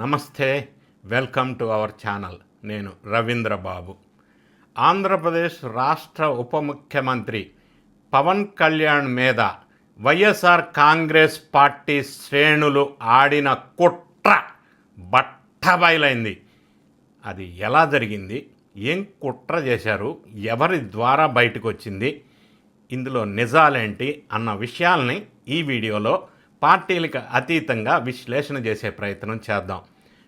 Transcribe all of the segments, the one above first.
నమస్తే welcome to our channel. నేను రవీంద్ర బాబు ఆంధ్రప్రదేశ్ రాష్ట్ర ఉప ముఖ్యమంత్రి పవన్ కళ్యాణ్ మీద వైఎస్ఆర్ కాంగ్రెస్ పార్టీ శ్రేణులు ఆడిన కుట్ర బట్టబయలైంది. అది ఎలా జరిగింది? ఏం కుట్ర చేశారు? ఎవరి ద్వారా బయటకు వచ్చింది ఇందులో నిజాలేంటి? అన్న విషయాల్ని ఈ వీడియోలో పార్టీలకు అతీతంగా విశ్లేషణ చేసే ప్రయత్నం చేద్దాం.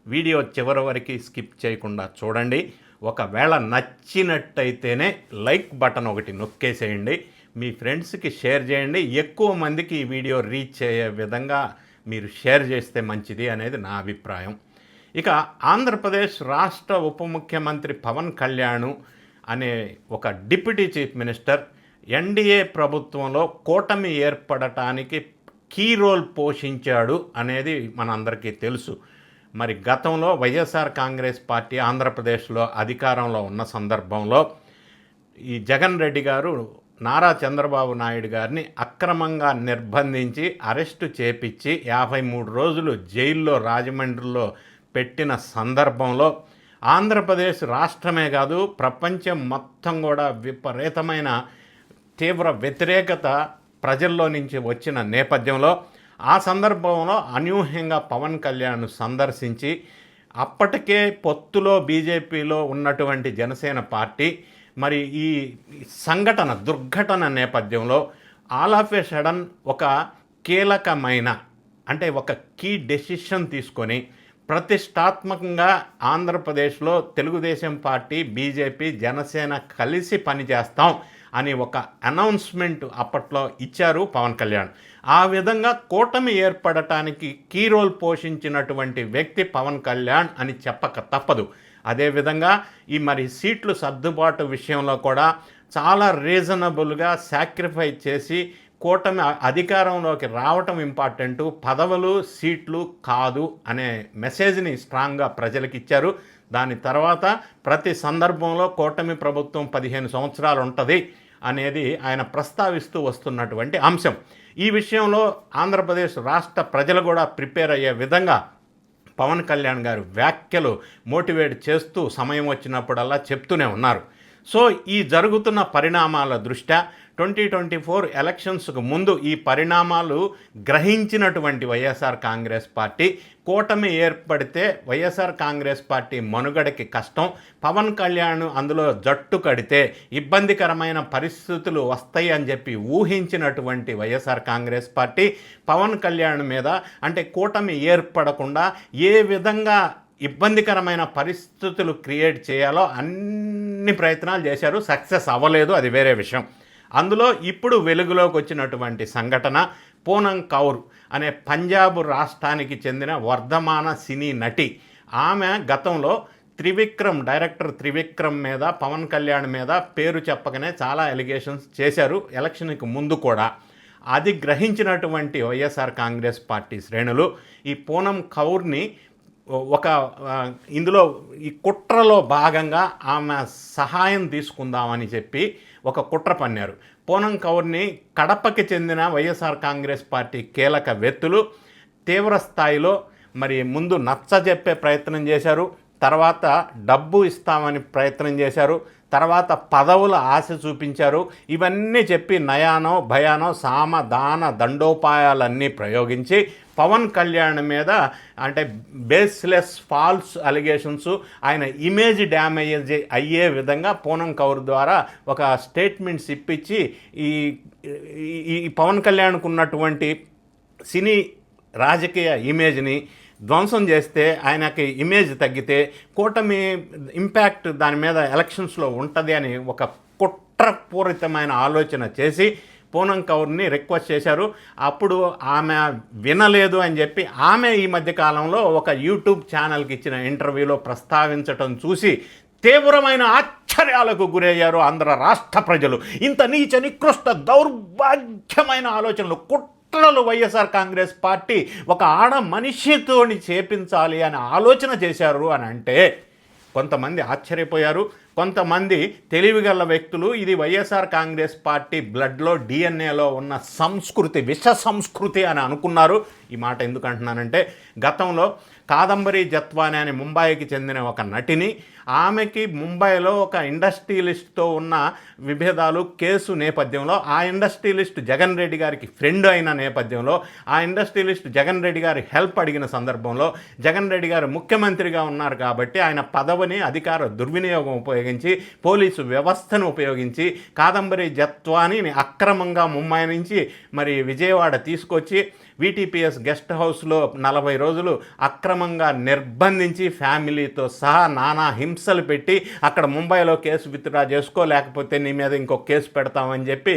వీడియో చివరి వరకు స్కిప్ చేయకుండా చూడండి. ఒకవేళ నచ్చినట్టయితేనే లైక్ బటన్ ఒకటి నొక్కేసేయండి. మీ ఫ్రెండ్స్కి షేర్ చేయండి. ఎక్కువ మందికి ఈ వీడియో రీచ్ అయ్యే విధంగా మీరు షేర్ చేస్తే మంచిది అనేది నా అభిప్రాయం. ఇక ఆంధ్రప్రదేశ్ రాష్ట్ర ఉప ముఖ్యమంత్రి పవన్ కళ్యాణ్ అనే ఒక డిప్యూటీ చీఫ్ మినిస్టర్ ఎన్డీఏ ప్రభుత్వంలో కూటమి ఏర్పడటానికి కీ రోల్ పోషించాడు అనేది మనందరికీ తెలుసు. మరి గతంలో వైఎస్ఆర్ కాంగ్రెస్ పార్టీ ఆంధ్రప్రదేశ్లో అధికారంలో ఉన్న సందర్భంలో ఈ జగన్ రెడ్డి గారు నారా చంద్రబాబు నాయుడు గారిని అక్రమంగా నిర్బంధించి అరెస్టు చేపించి యాభై మూడు రోజులు జైల్లో రాజమండ్రిలో పెట్టిన సందర్భంలో ఆంధ్రప్రదేశ్ రాష్ట్రమే కాదు ప్రపంచం మొత్తం కూడా విపరీతమైన తీవ్ర వ్యతిరేకత ప్రజల్లో నుంచి వచ్చిన నేపథ్యంలో ఆ సందర్భంలో అనూహ్యంగా పవన్ కళ్యాణ్ సందర్శించి అప్పటికే పొత్తులో బీజేపీలో ఉన్నటువంటి జనసేన పార్టీ మరి ఈ సంఘటన దుర్ఘటన నేపథ్యంలో ఆల్ ఆఫ్ ఏ సడన్ ఒక కీలకమైన అంటే ఒక కీ డెసిషన్ తీసుకొని ప్రతిష్టాత్మకంగా ఆంధ్రప్రదేశ్లో తెలుగుదేశం పార్టీ బీజేపీ జనసేన కలిసి పనిచేస్తాం. అని ఒక అనౌన్స్మెంట్ అప్పట్లో ఇచ్చారు పవన్ కళ్యాణ్. ఆ విధంగా కూటమి ఏర్పడటానికి కీ రోల్ పోషించినటువంటి వ్యక్తి పవన్ కళ్యాణ్ అని చెప్పక తప్పదు. అదేవిధంగా ఈ మరి సీట్లు సర్దుబాటు విషయంలో కూడా చాలా రీజనబుల్గా సాక్రిఫై చేసి కూటమి అధికారంలోకి రావటం ఇంపార్టెంటు. పదవులు సీట్లు కాదు అనే మెసేజ్ని స్ట్రాంగ్గా ప్రజలకు ఇచ్చారు దాని తర్వాత ప్రతి సందర్భంలో కూటమి ప్రభుత్వం పదిహేను సంవత్సరాలు ఉంటుంది అనేది ఆయన ప్రస్తావిస్తూ వస్తున్నటువంటి అంశం. ఈ విషయంలో ఆంధ్రప్రదేశ్ రాష్ట్ర ప్రజలు కూడా ప్రిపేర్ అయ్యే విధంగా పవన్ కళ్యాణ్ గారు వ్యాఖ్యలు మోటివేట్ చేస్తూ సమయం వచ్చినప్పుడల్లా చెప్తూనే ఉన్నారు. సో ఈ జరుగుతున్న పరిణామాల దృష్ట్యా ట్వంటీ ట్వంటీ ఫోర్ ఎలక్షన్స్కు ముందు ఈ పరిణామాలు గ్రహించినటువంటి వైఎస్ఆర్ కాంగ్రెస్ పార్టీ కూటమి ఏర్పడితే వైఎస్ఆర్ కాంగ్రెస్ పార్టీ మనుగడకి కష్టం. పవన్ కళ్యాణ్ అందులో జట్టు కడితే ఇబ్బందికరమైన పరిస్థితులు వస్తాయి అని చెప్పి ఊహించినటువంటి Y S R Congress party Pawan Kalyan మీద అంటే కూటమి ఏర్పడకుండా ఏ విధంగా ఇబ్బందికరమైన పరిస్థితులు క్రియేట్ చేయాలో అన్ని ప్రయత్నాలు చేశారు. సక్సెస్ అవ్వలేదు. అది వేరే విషయం. అందులో ఇప్పుడు వెలుగులోకి వచ్చినటువంటి సంఘటన పూనం కౌర్ అనే పంజాబ్ రాష్ట్రానికి చెందిన వర్ధమాన సినీ నటి. ఆమె గతంలో త్రివిక్రమ్ డైరెక్టర్ త్రివిక్రమ్ మీద పవన్ కళ్యాణ్ మీద పేరు చెప్పకనే చాలా ఎలిగేషన్స్ చేశారు ఎలక్షన్కి ముందు కూడా. అది గ్రహించినటువంటి వైఎస్ఆర్ కాంగ్రెస్ పార్టీ శ్రేణులు ఈ పూనం కౌర్ని ఒక ఇందులో ఈ కుట్రలో భాగంగా ఆమె సహాయం తీసుకుందామని చెప్పి ఒక కుట్ర పన్నారు. పూనం కౌర్ని కడపకి చెందిన వైఎస్ఆర్ కాంగ్రెస్ పార్టీ కీలక వ్యక్తులు తీవ్ర స్థాయిలో మరి ముందు నచ్చజెప్పే ప్రయత్నం చేశారు. తర్వాత డబ్బు ఇస్తామని ప్రయత్నం చేశారు. తర్వాత పదవుల ఆశ చూపించారు. ఇవన్నీ చెప్పి నయానో భయానో సామ దాన దండోపాయాలన్నీ ప్రయోగించి పవన్ కళ్యాణ్ మీద అంటే బేస్లెస్ ఫాల్స్ అలిగేషన్స్ ఆయన ఇమేజ్ డ్యామేజ్ అయ్యే విధంగా పూనం కౌర్ ద్వారా ఒక స్టేట్మెంట్స్ ఇప్పించి ఈ ఈ- పవన్ కళ్యాణ్కు ఉన్నటువంటి సినీ రాజకీయ ఇమేజ్ని ధ్వంసం చేస్తే ఆయనకి ఇమేజ్ తగ్గితే కూటమి ఇంపాక్ట్ దాని మీద ఎలక్షన్స్లో ఉంటుంది అని ఒక కుట్రపూరితమైన ఆలోచన చేసి పూనం కౌర్ని రిక్వెస్ట్ చేశారు. అప్పుడు ఆమె వినలేదు అని చెప్పి ఆమె ఈ మధ్య కాలంలో ఒక యూట్యూబ్ ఛానల్కి ఇచ్చిన ఇంటర్వ్యూలో ప్రస్తావించటం చూసి తీవ్రమైన ఆశ్చర్యాలకు గురయ్యారు ఆంధ్ర రాష్ట్ర ప్రజలు. ఇంత నీచ నికృష్ట దౌర్భాగ్యమైన ఆలోచనలు కుట్రలు వైఎస్ఆర్ కాంగ్రెస్ పార్టీ ఒక ఆడ మనిషితోని చేపించాలి అని ఆలోచన చేశారు అని అంటే కొంతమంది ఆశ్చర్యపోయారు. కొంతమంది తెలివిగల వ్యక్తులు ఇది వైఎస్ఆర్ కాంగ్రెస్ పార్టీ బ్లడ్లో డిఎన్ఏలో ఉన్న సంస్కృతి విష సంస్కృతి అని అనుకున్నారు. ఈ మాట ఎందుకు అంటున్నానంటే గతంలో కాదంబరి జత్వాని అని ముంబాయికి చెందిన ఒక నటిని ఆమెకి ముంబైలో ఒక ఇండస్ట్రియలిస్ట్తో ఉన్న విభేదాలు కేసు నేపథ్యంలో ఆ ఇండస్ట్రియలిస్ట్ జగన్ రెడ్డి గారికి ఫ్రెండ్ అయిన నేపథ్యంలో ఆ ఇండస్ట్రియలిస్ట్ జగన్ రెడ్డి గారి హెల్ప్ అడిగిన సందర్భంలో జగన్ రెడ్డి గారు ముఖ్యమంత్రిగా ఉన్నారు కాబట్టి ఆయన పదవిని అధికార దుర్వినియోగం ఉపయోగించి పోలీసు వ్యవస్థను ఉపయోగించి కాదంబరి జత్వాని అక్రమంగా ముంబై నుంచి మరి విజయవాడ తీసుకొచ్చి వీటీపీఎస్ గెస్ట్ హౌస్లో నలభై రోజులు అక్రమంగా నిర్బంధించి ఫ్యామిలీతో సహా నానా హింసలు పెట్టి అక్కడ ముంబైలో కేసు విత్డ్రా చేసుకో లేకపోతే నీ మీద ఇంకో కేసు పెడతామని చెప్పి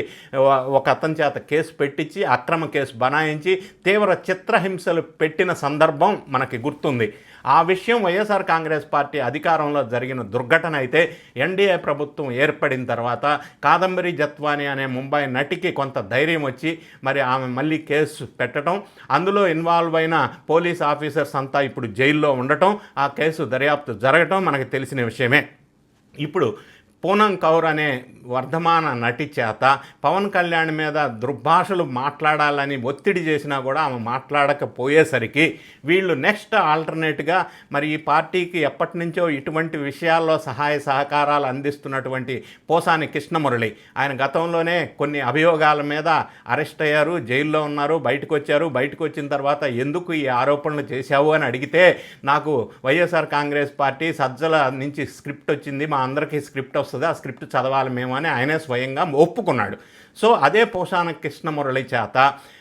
ఒక అతని చేత కేసు పెట్టించి అక్రమ కేసు బనాయించి తీవ్ర చిత్రహింసలు పెట్టిన సందర్భం మనకి గుర్తుంది. ఆ విషయం వైఎస్ఆర్ కాంగ్రెస్ పార్టీ అధికారంలో జరిగిన దుర్ఘటన అయితే ఎన్డీఏ ప్రభుత్వం ఏర్పడిన తర్వాత కాదంబరి జత్వాని అనే ముంబై నటికి కొంత ధైర్యం వచ్చి మరి ఆమె మళ్ళీ కేసు పెట్టడం అందులో ఇన్వాల్వ్ అయిన పోలీస్ ఆఫీసర్స్ అంతా ఇప్పుడు జైల్లో ఉండటం. ఆ కేసు దర్యాప్తు జరగటం మనకు తెలిసిన విషయమే. ఇప్పుడు పూనం కౌర్ అనే వర్ధమాన నటి చేత పవన్ కళ్యాణ్ మీద దుర్భాషలు మాట్లాడాలని ఒత్తిడి చేసినా కూడా ఆమె మాట్లాడకపోయేసరికి వీళ్ళు నెక్స్ట్ ఆల్టర్నేట్గా మరి ఈ పార్టీకి ఎప్పటి నుంచో ఇటువంటి విషయాల్లో సహాయ సహకారాలు అందిస్తున్నటువంటి పోసాని కృష్ణమురళి. ఆయన గతంలోనే కొన్ని అభియోగాల మీద అరెస్ట్ అయ్యారు జైల్లో ఉన్నారు బయటకు వచ్చారు. బయటకు వచ్చిన తర్వాత ఎందుకు ఈ ఆరోపణలు చేశావు అని అడిగితే నాకు వైఎస్ఆర్ కాంగ్రెస్ పార్టీ సజ్జల నుంచి స్క్రిప్ట్ వచ్చింది మా అందరికీ స్క్రిప్ట్ వస్తుంది? ఆ స్క్రిప్ట్ చదవాలి మేము అని ఆయనే స్వయంగా ఒప్పుకున్నాడు. సో అదే పోషాన కృష్ణమురళి చేత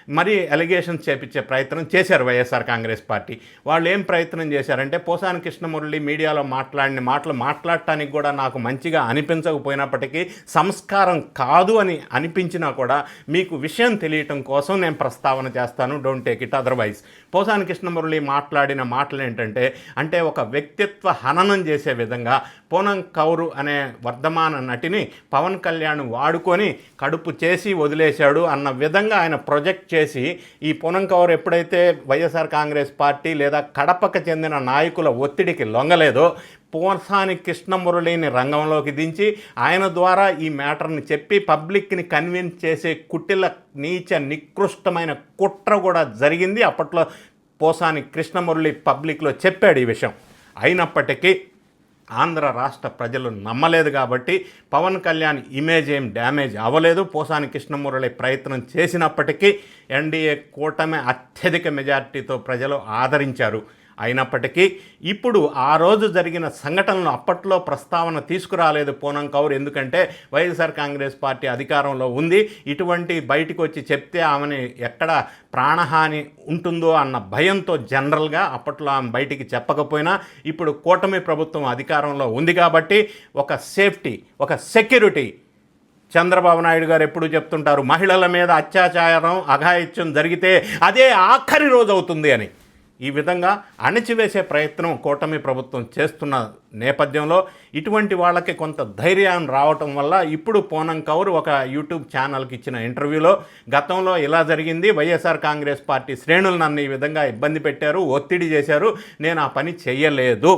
మరి ఎలిగేషన్స్ చేపించే ప్రయత్నం చేశారు వైఎస్ఆర్ కాంగ్రెస్ పార్టీ. వాళ్ళు ఏం ప్రయత్నం చేశారంటే పోసాని కృష్ణమురళి మీడియాలో మాట్లాడిన మాటలు మాట్లాడటానికి కూడా నాకు మంచిగా అనిపించకపోయినప్పటికీ సంస్కారం కాదు అని అనిపించినా కూడా మీకు విషయం తెలియటం కోసం నేను ప్రస్తావన చేస్తాను. Don't take it otherwise Posani Krishnamurali మాట్లాడిన మాటలు ఏంటంటే అంటే ఒక వ్యక్తిత్వ హననం చేసే విధంగా పూనం కౌరు అనే వర్ధమాన నటిని పవన్ కళ్యాణ్ వాడుకొని కడుపు చేసి వదిలేశాడు అన్న విధంగా ఆయన ప్రొజెక్ట్ చేసి ఈ పూనం కౌర్ ఎప్పుడైతే వైఎస్ఆర్ కాంగ్రెస్ పార్టీ లేదా కడపకు చెందిన నాయకుల ఒత్తిడికి లొంగలేదో పోసాని కృష్ణమురళిని రంగంలోకి దించి ఆయన ద్వారా ఈ మ్యాటర్ని చెప్పి పబ్లిక్ని కన్విన్స్ చేసే కుటిల నీచ నికృష్టమైన కుట్ర కూడా జరిగింది. అప్పట్లో పోసాని కృష్ణమురళి పబ్లిక్లో చెప్పాడు ఈ విషయం. అయినప్పటికీ ఆంధ్ర రాష్ట్ర ప్రజలు నమ్మలేదు కాబట్టి పవన్ కళ్యాణ్ ఇమేజ్ ఏం డ్యామేజ్ అవ్వలేదు. పోసాని కృష్ణమురళి ప్రయత్నం చేసినప్పటికీ ఎన్డీఏ కూటమి అత్యధిక మెజార్టీతో ప్రజలు ఆదరించారు. అయినప్పటికీ ఇప్పుడు ఆ రోజు జరిగిన సంఘటనలు అప్పట్లో ప్రస్తావన తీసుకురాలేదు పూనం కౌర్. ఎందుకంటే వైఎస్ఆర్ కాంగ్రెస్ పార్టీ అధికారంలో ఉంది. ఇటువంటి బయటకు వచ్చి చెప్తే ఆమెని ఎక్కడ ప్రాణహాని ఉంటుందో అన్న భయంతో జనరల్గా అప్పట్లో ఆమె బయటికి చెప్పకపోయినా ఇప్పుడు కూటమి ప్రభుత్వం అధికారంలో ఉంది కాబట్టి ఒక సేఫ్టీ ఒక సెక్యూరిటీ చంద్రబాబు నాయుడు గారు ఎప్పుడు చెప్తుంటారు మహిళల మీద అత్యాచారం అఘాయిత్యం జరిగితే అదే ఆఖరి రోజు అవుతుంది అని. ఈ విధంగా అణచివేసే ప్రయత్నం కూటమి ప్రభుత్వం చేస్తున్న నేపథ్యంలో ఇటువంటి వాళ్ళకి కొంత ధైర్యం రావటం వల్ల ఇప్పుడు పూనం కౌర్ ఒక యూట్యూబ్ ఛానల్కి ఇచ్చిన ఇంటర్వ్యూలో గతంలో ఇలా జరిగింది వైఎస్ఆర్ కాంగ్రెస్ పార్టీ శ్రేణులు నన్ను ఈ విధంగా ఇబ్బంది పెట్టారు ఒత్తిడి చేశారు నేను ఆ పని చేయలేదు.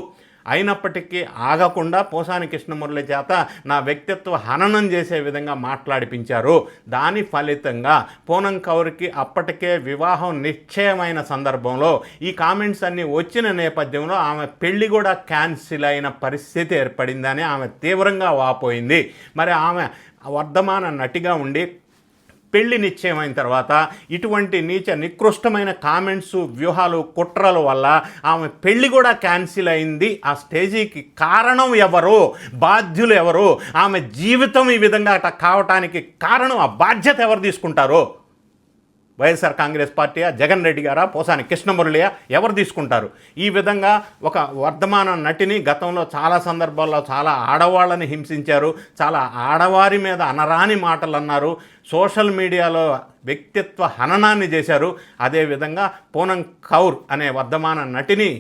అయినప్పటికీ ఆగకుండా పోసాని కృష్ణమురళి చేత నా వ్యక్తిత్వ హననం చేసే విధంగా మాట్లాడిపించారు. దాని ఫలితంగా పూనం కౌర్కి అప్పటికే వివాహం నిశ్చయమైన సందర్భంలో ఈ కామెంట్స్ అన్నీ వచ్చిన నేపథ్యంలో ఆమె పెళ్ళి కూడా క్యాన్సిల్ అయిన పరిస్థితి ఏర్పడిందని ఆమె తీవ్రంగా వాపోయింది. మరి ఆమె వర్ధమాన నటిగా ఉండి పెళ్ళి నిశ్చయమైన తర్వాత ఇటువంటి నీచ నికృష్టమైన కామెంట్స్ వ్యూహాలు కుట్రల వల్ల ఆమె పెళ్ళి కూడా క్యాన్సిల్ అయింది. ఆ స్టేజీకి కారణం ఎవరు? బాధ్యులు ఎవరు? ఆమె జీవితం ఈ విధంగా అట్లా కావటానికి కారణం ఆ బాధ్యత ఎవరు తీసుకుంటారో? వైఎస్ఆర్ కాంగ్రెస్ పార్టీయా జగన్ రెడ్డి గారా పోసాని కృష్ణమురళియా ఎవరు తీసుకుంటారు? ఈ విధంగా ఒక వర్ధమాన నటిని గతంలో చాలా సందర్భాల్లో చాలా ఆడవాళ్ళని హింసించారు చాలా ఆడవారి మీద అనరాని మాటలు అన్నారు సోషల్ మీడియాలో వ్యక్తిత్వ హననాన్ని చేశారు. అదేవిధంగా పూనం కౌర్ అనే వర్ధమాన నటిని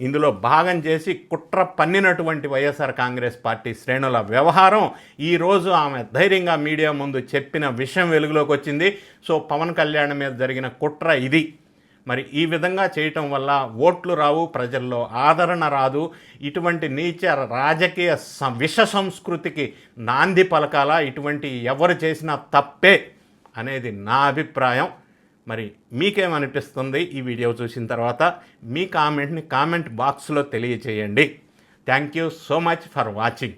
ఇందులో భాగం చేసి కుట్ర పన్నినటువంటి వైఎస్ఆర్ కాంగ్రెస్ పార్టీ శ్రేణుల వ్యవహారం. ఈరోజు ఆమె ధైర్యంగా మీడియా ముందు చెప్పిన విషయం వెలుగులోకి వచ్చింది. సో పవన్ కళ్యాణ్ మీద జరిగిన కుట్ర ఇది. మరి ఈ విధంగా చేయటం వల్ల ఓట్లు రావు ప్రజల్లో ఆదరణ రాదు. ఇటువంటి నీచ రాజకీయ విష సంస్కృతికి నాంది పలకాల? ఇటువంటి ఎవరు చేసినా తప్పే అనేది నా అభిప్రాయం. మరి మీకేమనిపిస్తుంది ఈ వీడియో చూసిన తర్వాత మీ కామెంట్ని కామెంట్ బాక్స్లో తెలియచేయండి thank you so much for watching